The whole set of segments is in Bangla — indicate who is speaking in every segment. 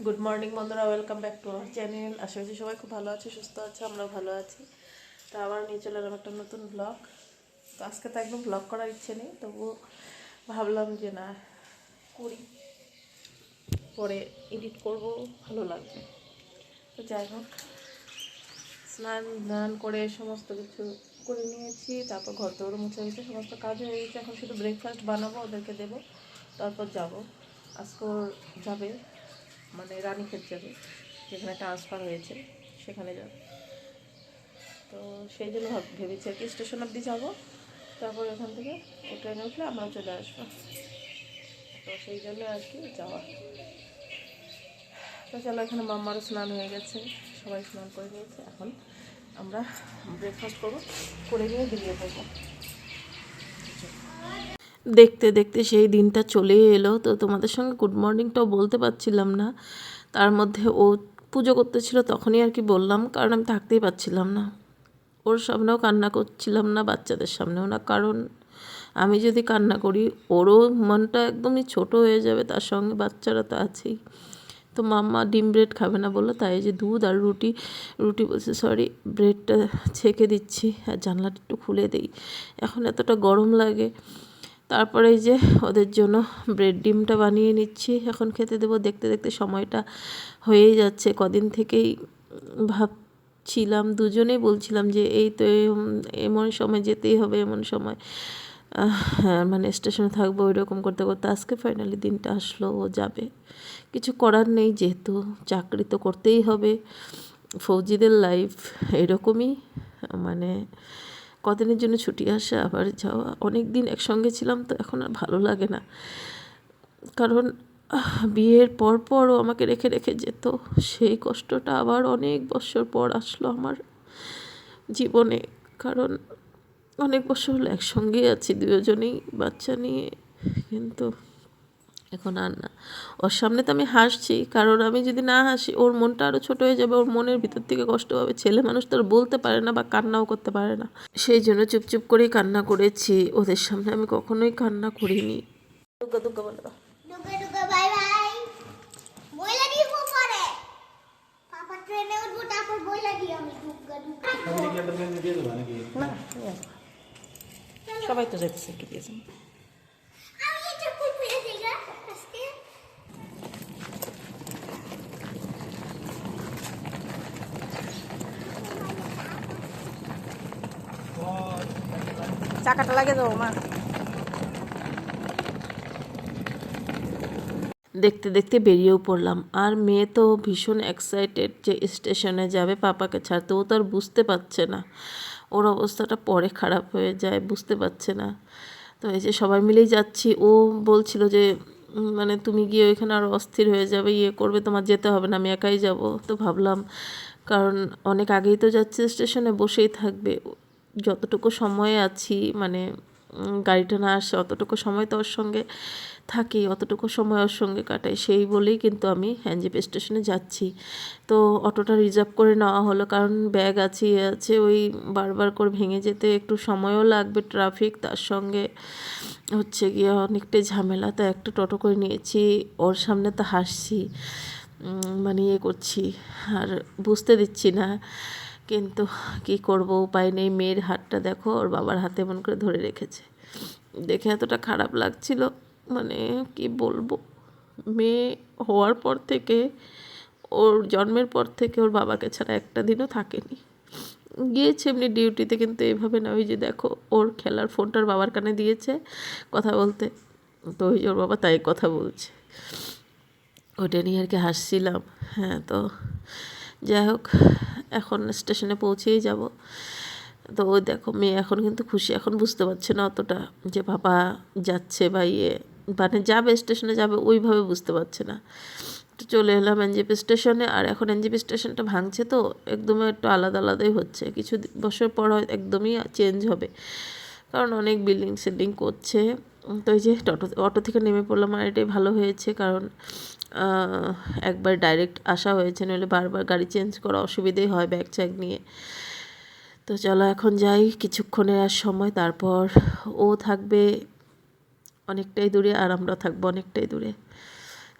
Speaker 1: গুড মর্নিং বন্ধুরা welcome back to our channel আশা করছি সবাই খুব ভালো আছে, সুস্থ আছে আমরা ভালো আছি। তো আবার নিয়ে চলে এলাম একটা নতুন ব্লগ তো আজকে তো একদম ব্লগ করার ইচ্ছে নেই তবু ভাবলাম যে না, করি। পরে এডিট করব, ভালো লাগবে। তো যাই হোক, স্নান দান করে সমস্ত কিছু করে নিয়েছি, তারপর ঘর দৌড় মুছে গেছে, সমস্ত কাজ হয়ে গেছে। এখন শুধু ব্রেকফাস্ট বানাবো, ওদেরকে দেবো, তারপর যাব। আজকে যাবে মানে রানীক্ষেত যাবে যেখানে ট্রান্সফার হয়েছে, সেখানে যাবে তো সেই জন্য ভাব- ভেবেছি আর কি স্টেশন অবধি যাব। তারপর ওখান থেকে ও ট্রেনে উঠলে আমরাও চলে আসব। তো সেই জন্য আর কি যাওয়া। তো চলো এখানে মাম্মারও স্নান হয়ে গেছে, সবাই স্নান করে নিয়েছে। এখন আমরা ব্রেকফাস্ট করব, করে নিয়ে বেরিয়ে পড়ব। দেখতে দেখতে সেই দিনটা চলে এলো। তো তোমাদের সঙ্গে গুড মর্নিংটাও বলতে পারছিলাম না। তার মধ্যে ও পুজো করতেছিল তখনই আর কি বললাম, কারণ আমি থাকতেই পারছিলাম না। ওর সামনেও কান্না করছিলাম না, বাচ্চাদের সামনেও না। কারণ আমি যদি কান্না করি, ওরও মনটা একদমই ছোট হয়ে যাবে, তার সঙ্গে বাচ্চারা তো আছেই। তো মাম্মা ডিম ব্রেড খাবে না বলল, তাই যে দুধ আর রুটি রুটি বলছে সরি ব্রেডটা ছেঁকে দিচ্ছি, আর জানলাটা একটু খুলে দিই। এখন এতটা গরম লাগে তারপরে এই যে ওদের জন্য ব্রেড ডিমটা বানিয়ে নিচ্ছি। এখন খেতে দেবো। দেখতে দেখতে সময়টা হয়েই যাচ্ছে। কদিন থেকেই ভাবছিলাম দুজনেই বলছিলাম যে এই তো এম- এমন সময় যেতেই হবে এমন সময় হ্যাঁ, মানে স্টেশনে থাকব ওই রকম করতে করতে আজকে ফাইনালি দিনটা আসলো ও যাবে। কিছু করার নেই যেহেতু চাকরি তো করতেই হবে। ফৌজিদের লাইফ এরকমই মানে কদিনের জন্য ছুটি আসা, আবার যাওয়া। অনেক দিন একসঙ্গে ছিলাম তো এখন আর ভালো লাগে না। কারণ, বিয়ের পর পরও আমাকে রেখে রেখে যেত। সেই কষ্টটা আবার অনেক বছর পর আসলো আমার জীবনে। কারণ, অনেক বছর হলো একসঙ্গেই আছি, দুজনেই বাচ্চা নিয়ে। কিন্তু এখন আর না। ওর সামনে তো আমি হাসছি কারণ আমি যদি না হাসি ওর মনটা আরও ছোট হয়ে যাবে ওর মনের ভিতর থেকে কষ্ট হবে ছেলে মানুষ তো আর বলতে পারে না বা কান্নাও করতে পারে না। সেই জন্য চুপচুপ করেই কান্না করেছি। ওদের সামনে আমি কখনোই কান্না করিনি। দুর্গা দুর্গা বলে
Speaker 2: ট্রেনে উঠবো তারপর বই আমি।
Speaker 3: সবাই
Speaker 1: তো যেতেছে কি দিয়েছেন
Speaker 2: আমি এটা ফুল পেয়েছি গা আজকে
Speaker 1: চাকাটা লাগে দেবো, মা। দেখতে দেখতে বেরিয়েও পড়লাম। আর মেয়ে তো ভীষণ এক্সাইটেড যে স্টেশনে যাবে পাপাকে ছাড়তে। ও তো আর বুঝতে পারছে না। ওর অবস্থাটা পরে খারাপ হয়ে যায়, বুঝতে পারছে না। তো এই যে সবাই মিলেই যাচ্ছি। ও বলছিল যে মানে তুমি গিয়ে ওইখানে আরও অস্থির হয়ে যাবে ইয়ে করবে, তোমার যেতে হবে না, আমি একাই যাব। তো ভাবলাম, কারণ অনেক আগেই তো যাচ্ছে স্টেশনে, বসেই থাকবে। যতটুকু সময়ে আছি মানে গাড়িটা না আসে, অতটুকু সময় তো ওর সঙ্গে থাকি অতটুকু সময় ওর সঙ্গে কাটাই, সেই বলেই কিন্তু আমি হ্যান্ডজিপ স্টেশনে যাচ্ছি। তো অটোটা রিজার্ভ করে নেওয়া হলো, কারণ ব্যাগ আছে ইয়ে আছে, ওই বারবার করে ভেঙে যেতে একটু সময়ও লাগবে ট্রাফিক, তার সঙ্গে হচ্ছে গিয়ে অনেকটাই ঝামেলা, তো একটা টোটো করে নিয়েছি, ওর সামনে তো হাসছি মানে ইয়ে করছি, আর বুঝতে দিচ্ছি না। কিন্তু কি করব? উপায় নেই। মেয়ের হাতটা দেখো, ওর বাবার হাতে এমন করে ধরে রেখেছে। দেখে এতটা খারাপ লাগছিল মানে কি বলব? মেয়ে হওয়ার পর থেকে, ওর জন্মের পর থেকে ওর বাবাকে ছাড়া একটা দিনও থাকেনি। গিয়েছে এমনি ডিউটিতে, কিন্তু এইভাবে না, ওই যে দেখো, ওর খেলার ফোনটার বাবার কানে দিয়েছে কথা বলতে। তো ওই ওর বাবা তাই কথা বলছে। ওটা নিয়ে আর কি হাসছিলাম। হ্যাঁ তো যাই হোক এখন স্টেশনে পৌঁছেই যাব। তো ওই দেখো, মেয়ে এখন কিন্তু খুশি, এখন বুঝতে পারছে না অতটা যে বাবা যাচ্ছে বা ইয়ে মানে যাবে স্টেশনে যাবে ওইভাবে বুঝতে পারছে না। তো চলে এলাম এনজিপি স্টেশনে আর এখন এনজিপি স্টেশনটা ভাঙছে তো, একদমই একটু আলাদা আলাদাই হচ্ছে। কিছু বছর পর একদমই চেঞ্জ হবে। কারণ অনেক বিল্ডিং সিল্ডিং করছে। তো এই যে অটো অটো থেকে নেমে পড়লাম আর এটাই ভালো হয়েছে কারণ একবার ডাইরেক্ট আসা হয়েছে, নইলে বারবার গাড়ি চেঞ্জ করা অসুবিধেই হয় ব্যাগ চ্যাগ নিয়ে। তো চলো এখন যাই, কিছুক্ষণের আর সময়, তারপর ও থাকবে অনেকটাই দূরে আর আমরা থাকব অনেকটাই দূরে।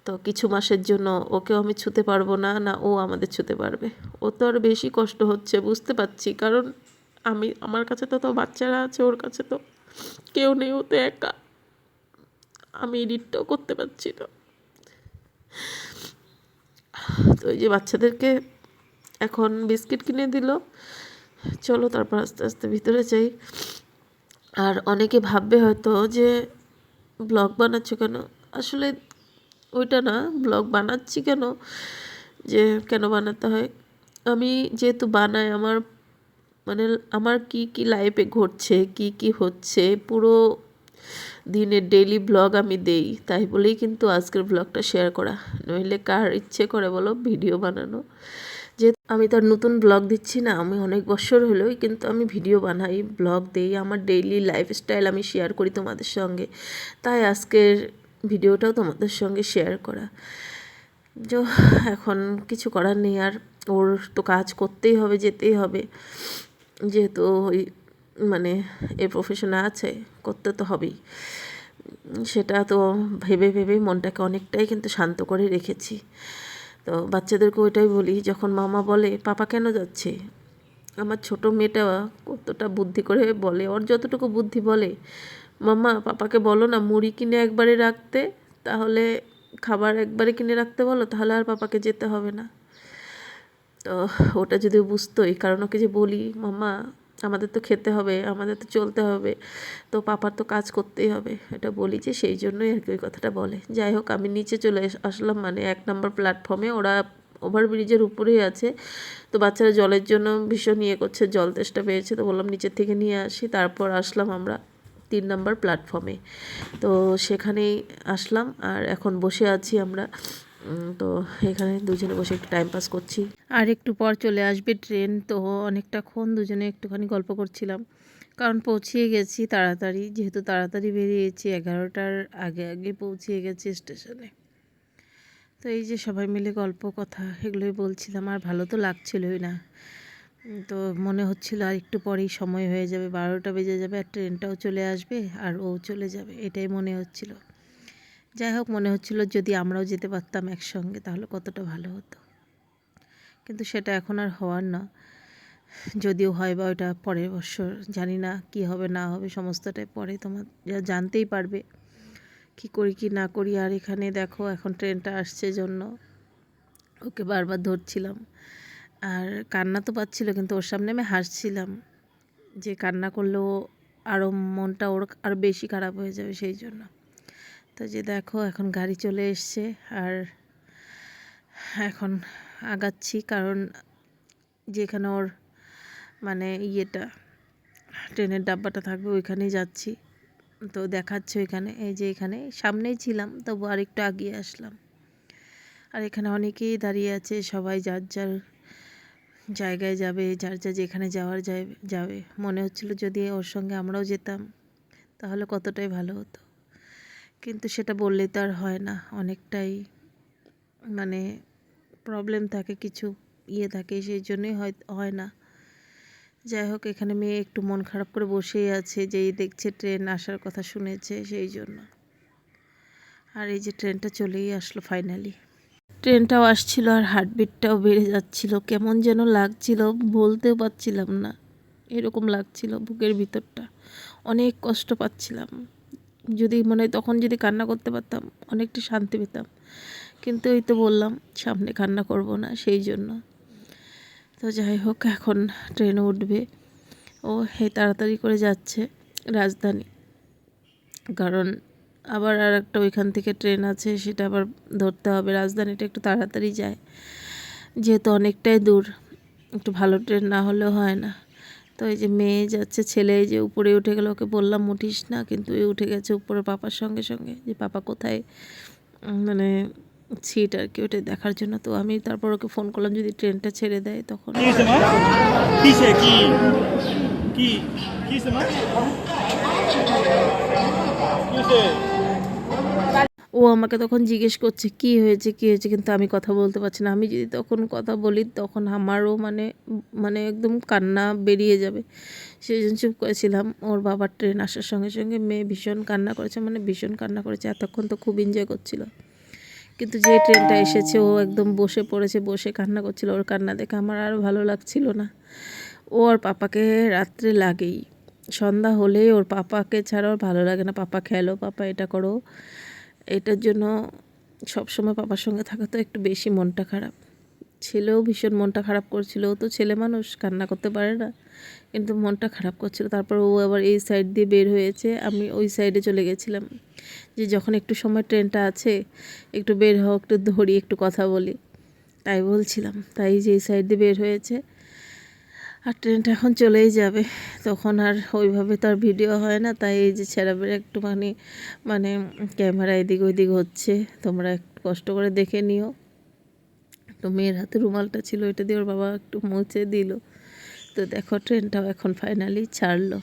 Speaker 1: তো কিছু মাসের জন্য ওকেও আমি ছুতে পারব না না ও আমাদের ছুতে পারবে। ও তো আর বেশি কষ্ট হচ্ছে, বুঝতে পারছি। কারণ আমি, আমার কাছে তো তো বাচ্চারা আছে, ওর কাছে তো কেউ নেই, ও তো একা। আমি এডিটটাও করতে পারছি না। তো এই যে বাচ্চাদেরকে এখন বিস্কিট কিনে দিল। চলো তারপর আস্তে আস্তে ভিতরে যাই। আর অনেকে ভাববে হয়তো যে, ব্লগ বানাচ্ছ কেন? আসলে ওইটা না, ব্লগ বানাচ্ছি কেন? যে কেন বানাতে হয়? আমি যেহেতু বানাই, আমার মানে আমার কি কি লাইফে ঘটছে, কি কি হচ্ছে, পুরো দিনের ডেইলি ব্লগ আমি দেই, তাই বলেই কিন্তু আজকের ব্লগটা শেয়ার করা। নইলে কার ইচ্ছে করে বলো ভিডিও বানানো? যে আমি তো আর নতুন ব্লগ দিচ্ছি না, আমি অনেক বছর হলোই কিন্তু আমি ভিডিও বানাই ব্লগ দেই, আমার ডেইলি লাইফস্টাইল আমি শেয়ার করি তোমাদের সঙ্গে। তাই আজকের ভিডিওটাও তোমাদের সঙ্গে শেয়ার করা। যে, এখন কিছু করার নেই আর, ওর তো কাজ করতেই হবে, যেতেই হবে। যেহেতু ওই মানে এ প্রফেশনে আছে, করতে তো হবেই। সেটা তো ভেবে ভেবেই মনটাকে অনেকটাই কিন্তু শান্ত করে রেখেছি। তো বাচ্চাদেরকে ওইটাই বলি, যখন মামা বলে, পাপা কেন যাচ্ছে? আমার ছোট মেয়েটা কতটা বুদ্ধি করে বলে, ওর যতটুকু বুদ্ধি বলে মাম্মা পাপাকে বলো না, মুড়ি কিনে একবারে রাখতে, তাহলে খাবার একবারে কিনে রাখতে বলো, তাহলে আর পাপাকে যেতে হবে না। তো ওটা যদি বুঝতোই, কারণ ওকে যে বলি মাম্মা আমাদের তো খেতে হবে, আমাদের তো চলতে হবে। তো পাপার তো কাজ করতেই হবে। এটা বলি যে সেই জন্যই আর কি ওই কথাটা বলে। যাই হোক, আমি নিচে চলে আসলাম মানে এক নম্বর প্ল্যাটফর্মে ওরা ওভারব্রিজের উপরেই আছে। তো বাচ্চারা জলের জন্য ভীষণ ইয়ে করছে, জল তেষ্টা পেয়েছে। তো বললাম নিচের থেকে নিয়ে আসি। তারপর আসলাম আমরা তিন নম্বর প্ল্যাটফর্মে তো সেখানেই আসলাম। আর এখন বসে আছি আমরা। তো এখানে দুজনে বসে একটু টাইম পাস করছি। আর একটু পর চলে আসবে ট্রেন তো অনেকটাক্ষণ দুজনে একটুখানি গল্প করছিলাম। কারণ পৌঁছিয়ে গেছি তাড়াতাড়ি, যেহেতু তাড়াতাড়ি বেরিয়েছি, এগারোটার আগে আগে পৌঁছিয়ে গেছি স্টেশনে তো এই যে সবাই মিলে গল্প, কথা এগুলোই বলছিলাম, আর ভালো তো লাগছিলই না। তো মনে হচ্ছিল আর একটু পরেই সময় হয়ে যাবে, বারোটা বেজে যাবে আর ট্রেনটাও চলে আসবে, আর ও চলে যাবে, এটাই মনে হচ্ছিল। যাই হোক, মনে হচ্ছিল যদি আমরাও যেতে পারতাম একসঙ্গে, তাহলে কতটা ভালো হতো। কিন্তু সেটা এখন আর হওয়ার না। যদিও হয় বা ওটা পরের বছর, জানি না কি হবে, না হবে, সমস্তটাই পরে তোমার যা জানতেই পারবে। কি করি, কি না করি, আর এখানে দেখো, এখন ট্রেনটা আসছে জন্য। ওকে বারবার ধরছিলাম। আর কান্না তো পাচ্ছিল, কিন্তু ওর সামনে আমি হাসছিলাম। যে কান্না করলেও আরও মনটা ওর আরও বেশি খারাপ হয়ে যাবে সেই জন্য। তো যে দেখো, এখন গাড়ি চলে এসছে আর এখন আগাচ্ছি, কারণ যেখানে ওর মানে ইয়েটা, ট্রেনের ডাব্বাটা থাকবে ওইখানেই যাচ্ছি। তো দেখাচ্ছে ওইখানে, এই যে এখানে, সামনেই ছিলাম, তবু আর একটু আগিয়ে আসলাম। আর এখানে অনেকেই দাঁড়িয়ে আছে, সবাই যার যার জায়গায় যাবে, যার যা যেখানে যাওয়ার যাবে। মনে হচ্ছিল যদি ওর সঙ্গে আমরাও যেতাম, তাহলে কতটাই ভালো হতো। কিন্তু সেটা বললে তো আর হয় না। অনেকটাই মানে প্রবলেম থাকে, কিছু ইয়ে থাকে সেই জন্যই হয় না। যাই হোক, এখানে মেয়ে একটু মন খারাপ করে বসেই আছে, যেই দেখছে ট্রেন আসার কথা শুনেছে সেই জন্য আর এই যে ট্রেনটা চলেই আসলো ফাইনালি ট্রেনটাও আসছিল আর হার্টবিটটাও বেড়ে যাচ্ছিল। কেমন যেন লাগছিল, বলতেও পারছিলাম না। এরকম লাগছিল বুকের ভিতরটা। অনেক কষ্ট পাচ্ছিলাম। যদি মানে তখন যদি কান্না করতে পারতাম, অনেকটা শান্তি পেতাম। কিন্তু এই তো বললাম, সামনে কান্না করব না, সেই জন্য। তো যাই হোক, এখন ট্রেনে উঠবে। ও হে তাড়াতাড়ি করে যাচ্ছে রাজধানী। কারণ আবার আর একটা ওইখান থেকে ট্রেন আছে, সেটা আবার ধরতে হবে। রাজধানীটা একটু তাড়াতাড়ি যায়। যেহেতু অনেকটাই দূর, একটু ভালো ট্রেন না হলেও হয় না। তো এই যে মেয়ে যাচ্ছে, ছেলে যে উপরে উঠে গেল, ওকে বললাম, উঠিস না। কিন্তু এই উঠে গেছে উপরে পাপার সঙ্গে সঙ্গে যে পাপা কোথায়? মানে সিট আর কি ওটা দেখার জন্য। তো আমি তারপর ওকে ফোন করলাম, যদি ট্রেনটা ছেড়ে দেয়, তখন
Speaker 3: কি
Speaker 1: ও আমাকে তখন জিজ্ঞেস করছে, কি হয়েছে কি হয়েছে? কিন্তু আমি কথা বলতে পারছি না। আমি যদি তখন কথা বলি, তখন আমারও মানে মানে একদম কান্না বেরিয়ে যাবে। সেই জন্য চুপ করেছিলাম ওর বাবার ট্রেন আসার সঙ্গে সঙ্গে মেয়ে ভীষণ কান্না করেছে মানে ভীষণ কান্না করেছে। এতক্ষণ তো খুব এনজয় করছিল। কিন্তু যে ট্রেনটা এসেছে, ও একদম বসে পড়েছে, বসে কান্না করছিল। ওর কান্না দেখে আমার আর ভালো লাগছিল না। ও আর পাপাকে রাত্রে লাগেই। সন্ধ্যা হলেই ওর পাপাকে ছাড়া ওর ভালো লাগে না। পাপা খেলো, পাপা এটা করো। এটার জন্য সবসময় পাপার সঙ্গে থাকা তো একটু বেশি মনটা খারাপ। ছেলেও ভীষণ মনটা খারাপ করছিল। ও তো ছেলে মানুষ, কান্না করতে পারে না। কিন্তু মনটা খারাপ করছিল। তারপর ও আবার এই সাইড দিয়ে বের হয়েছে। আমি ওই সাইডে চলে গেছিলাম। যে যখন একটু সময় ট্রেনটা আছে, একটু বের হও, একটু ধরি, একটু কথা বলি। তাই বলছিলাম। তাই যে এই সাইড দিয়ে বের হয়েছে। আর ট্রেনটা এখন চলেই যাবে। তখন আর ওইভাবে তো আর ভিডিও হয় না, তাই এই যে ছেঁড়াবেড়ে একটু মানে মানে ক্যামেরা এদিক ওইদিক হচ্ছে। তোমরা একটু কষ্ট করে দেখে নিও। তো মেয়ের হাতে রুমালটা ছিল এটা দিয়ে ওর বাবা একটু মুছে দিল। তো দেখো ট্রেনটাও এখন ফাইনালি ছাড়লো।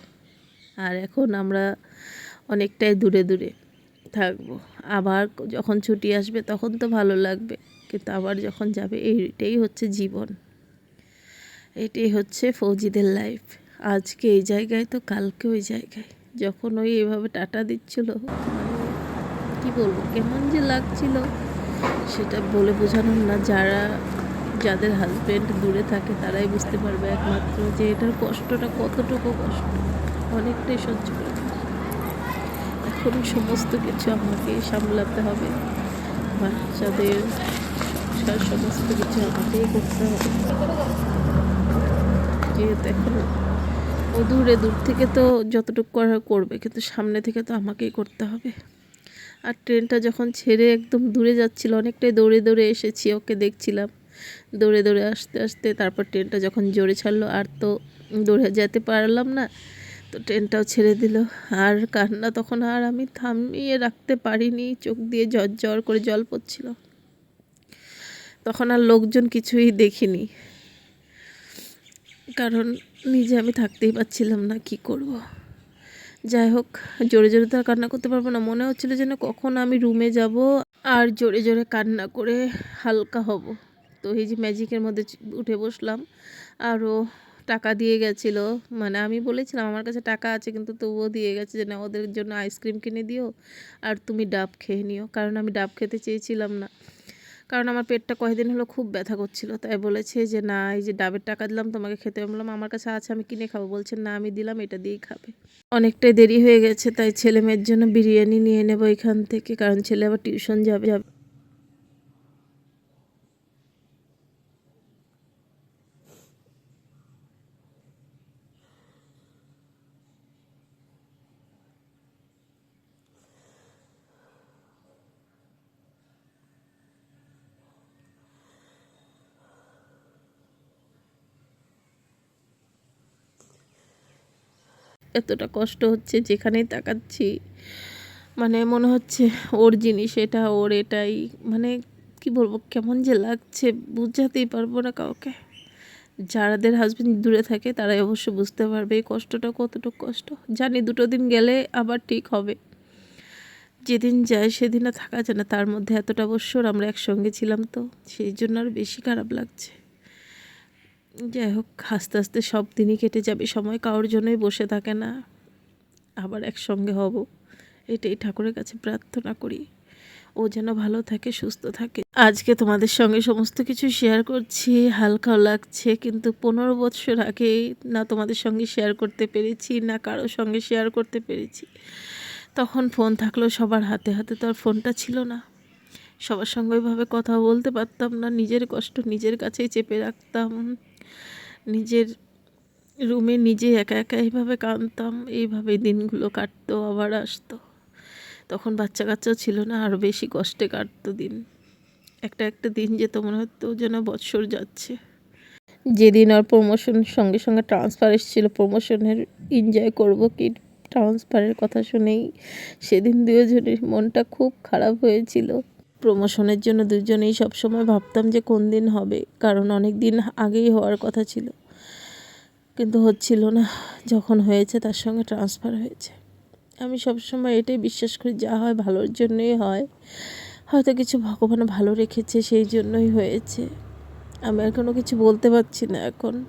Speaker 1: আর এখন আমরা অনেকটাই দূরে দূরে থাকব। আবার যখন ছুটি আসবে তখন তো ভালো লাগবে, কিন্তু আবার যখন যাবে এইটাই হচ্ছে জীবন। এটাই হচ্ছে ফৌজিদের লাইফ আজকে এই জায়গায় তো কালকে ওই জায়গায়। যখন ওই এভাবে টাটা দিচ্ছিল মানে কী বলব, কেমন যে লাগছিল, সেটা বলে বোঝানোর না। যারা, যাদের হাজব্যান্ড দূরে থাকে, তারাই বুঝতে পারবে একমাত্র যে এটার কষ্টটা কতটুকু কষ্ট। অনেকটাই সহ্য করে এখন সমস্ত কিছু আমাকে সামলাতে হবে। বাচ্চাদের সমস্ত কিছু আমাকেই করতে হবে। যেহেতু এখন ও দূরে, দূর থেকে তো যতটুকু করার করবে, কিন্তু সামনে থেকে তো আমাকেই করতে হবে। আর ট্রেনটা যখন ছেড়ে একদম দূরে যাচ্ছিল, অনেকটাই দৌড়ে দৌড়ে এসেছি, ওকে দেখছিলাম। দৌড়ে দৌড়ে আসতে আসতে তারপর ট্রেনটা যখন জোরে ছাড়লো, আর তো দৌড়ে যেতে পারলাম না, তো ট্রেনটাও ছেড়ে দিল। আর কান্না তখন আর আমি থামিয়ে রাখতে পারিনি, চোখ দিয়ে জ্বর জ্বর করে জল পড়ছিল। তখন আর লোকজন কিছুই দেখিনি। কারণ নিজে আমি থাকতেই পারছিলাম না, কি করব। যাই হোক, জোরে জোরে তো আর কান্না করতে পারব না। মনে হচ্ছিল যেন কখন আমি রুমে যাব আর জোরে জোরে কান্না করে হালকা হব। তো এই যে ম্যাজিকের মধ্যে উঠে বসলাম। আরও টাকা দিয়ে গেছিল। মানে আমি বলেছিলাম, আমার কাছে টাকা আছে, কিন্তু তবুও দিয়ে গেছে যে, না, ওদের জন্য আইসক্রিম কিনে দিও আর তুমি ডাব খেয়ে নিও। কারণ আমি ডাব খেতে চেয়েছিলাম না। কারণ আমার পেটটা কয়েকদিন হলো খুব ব্যথা করছিল, তাই বলেছে যে, না, এই যে ডাবের টাকা দিলাম, তোমাকে খেতে বললাম, আমার কাছে আছে, আমি কিনে খাব। বলছে, না, আমি দিলাম, এটা দিয়েই খাবে। অনেকটাই দেরি হয়ে গেছে, তাই ছেলে মেয়ের জন্য বিরিয়ানি নিয়ে নেব এখান থেকে, কারণ ছেলে আবার টিউশন যাবে যাবে। এতটা কষ্ট হচ্ছে যেখানেই তাকাচ্ছি। মানে মনে হচ্ছে ওর জিনিস এটা, ওর এটাই। মানে কি বলব, কেমন যে লাগছে, বুঝাতেই পারব না কাউকে। যারাদের হাজবেন্ড দূরে থাকে, তারাই অবশ্য বুঝতে পারবে এই কষ্টটা কতটুকু কষ্ট। জানি দুটো দিন গেলে আবার ঠিক হবে। যেদিন যায় সেদিন থাকা যায় না, তার মধ্যে এতটা বছর আমরা একসঙ্গে ছিলাম তো, সেই জন্য আর বেশি খারাপ লাগছে। যাই হোক, আস্তে আস্তে সব দিনই কেটে যাবে, সময় কারোর জন্যই বসে থাকে না। আবার একসঙ্গে হব, এটাই ঠাকুরের কাছে প্রার্থনা করি। ও যেন ভালো থাকে, সুস্থ থাকে। আজকে তোমাদের সঙ্গে সমস্ত কিছু শেয়ার করছি, হালকাও লাগছে, কিন্তু পনেরো বছর আগে না তোমাদের সঙ্গে শেয়ার করতে পেরেছি, না কারোর সঙ্গে শেয়ার করতে পেরেছি। তখন ফোন থাকল সবার হাতে হাতে, তো আর ফোনটা ছিল না। সবার সঙ্গে ওইভাবে কথা বলতে পারতাম না, নিজের কষ্ট নিজের কাছেই চেপে রাখতাম। নিজের রুমে নিজে একা একা এইভাবে কাঁদতাম এইভাবে দিনগুলো কাটতো, আবার আসতো। তখন বাচ্চা কাচ্চাও ছিল না আরও বেশি কষ্টে কাটতো দিন। একটা একটা দিন যেত মনে হতো যেন বৎসর যাচ্ছে। যেদিন আর প্রমোশন সঙ্গে সঙ্গে ট্রান্সফার এসেছিল প্রমোশনের এনজয় করব কি ট্রান্সফারের কথা শুনেই সেদিন দুজনের মনটা খুব খারাপ হয়েছিল। প্রমোশনের জন্য দুজনেই সবসময় ভাবতাম যে কোন দিন হবে, কারণ অনেক দিন আগেই হওয়ার কথা ছিল। কিন্তু হচ্ছিল না, যখন হয়েছে তার সঙ্গে ট্রান্সফার হয়েছে। আমি সবসময় এটাই বিশ্বাস করি, যা হয় ভালোর জন্যই হয়। হয়তো কিছু ভগবান ভালো রেখেছে, সেই জন্যই হয়েছে। আমি আর কোনো কিছু বলতে পারছি না এখন।